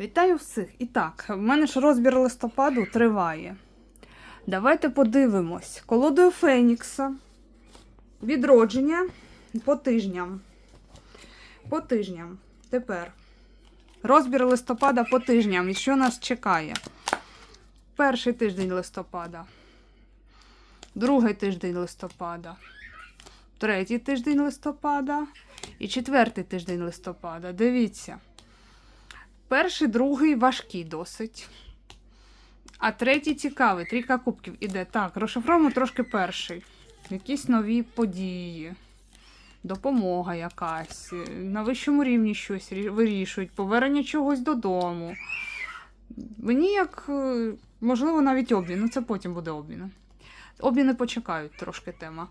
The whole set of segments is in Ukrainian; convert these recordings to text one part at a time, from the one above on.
Вітаю всіх! І так, в мене ж розбір листопаду триває. Давайте подивимось. Колодою Фенікса. Відродження по тижням. По тижням. Тепер. Розбір листопада по тижням. І що нас чекає? Перший тиждень листопада. Другий тиждень листопада. Третій тиждень листопада. І четвертий тиждень листопада. Дивіться. Перший, другий важкий досить. А третій цікавий. Трійка кубків іде. Так, розшифруємо трошки перший. Якісь нові події. Допомога якась. На вищому рівні щось вирішують, повернення чогось додому. Мені як, е, можливо, навіть обмін. Ну, це потім буде обмін. Обміни почекають трошки тема.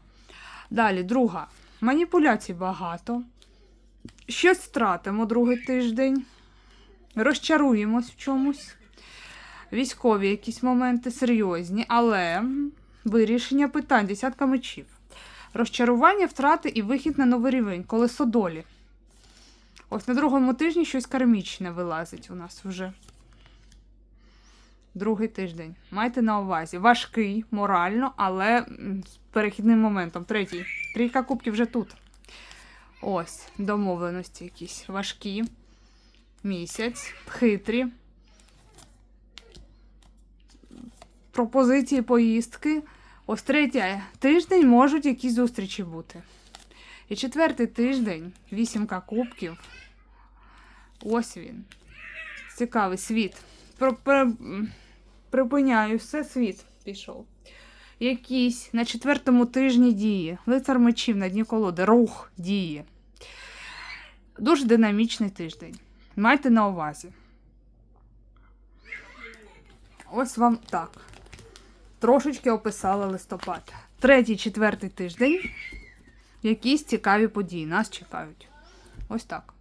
Далі, друга. Маніпуляцій багато. Щось втратимо другий тиждень. Розчаруємось в чомусь. Військові якісь моменти серйозні, але вирішення питань, десятка мечів. Розчарування, втрати і вихід на новий рівень, колесо долі. Ось на другому тижні щось кармічне вилазить у нас вже. Другий тиждень. Майте на увазі. Важкий морально, але з перехідним моментом. Третій. Трійка кубків вже тут. Ось, домовленості якісь важкі. Місяць, хитрі. Пропозиції поїздки. Ось третій тиждень можуть якісь зустрічі бути. І четвертий тиждень, вісімка кубків. Ось він. Цікавий світ. Про, про, припиняю все, світ пішов. Якісь на четвертому тижні дії. Лицар мечів на дні колоди. Рух дії. Дуже динамічний тиждень. Майте на увазі. Ось вам так. Трошечки описала листопад. Третій, четвертий тиждень. Якісь цікаві події нас чекають. Ось так.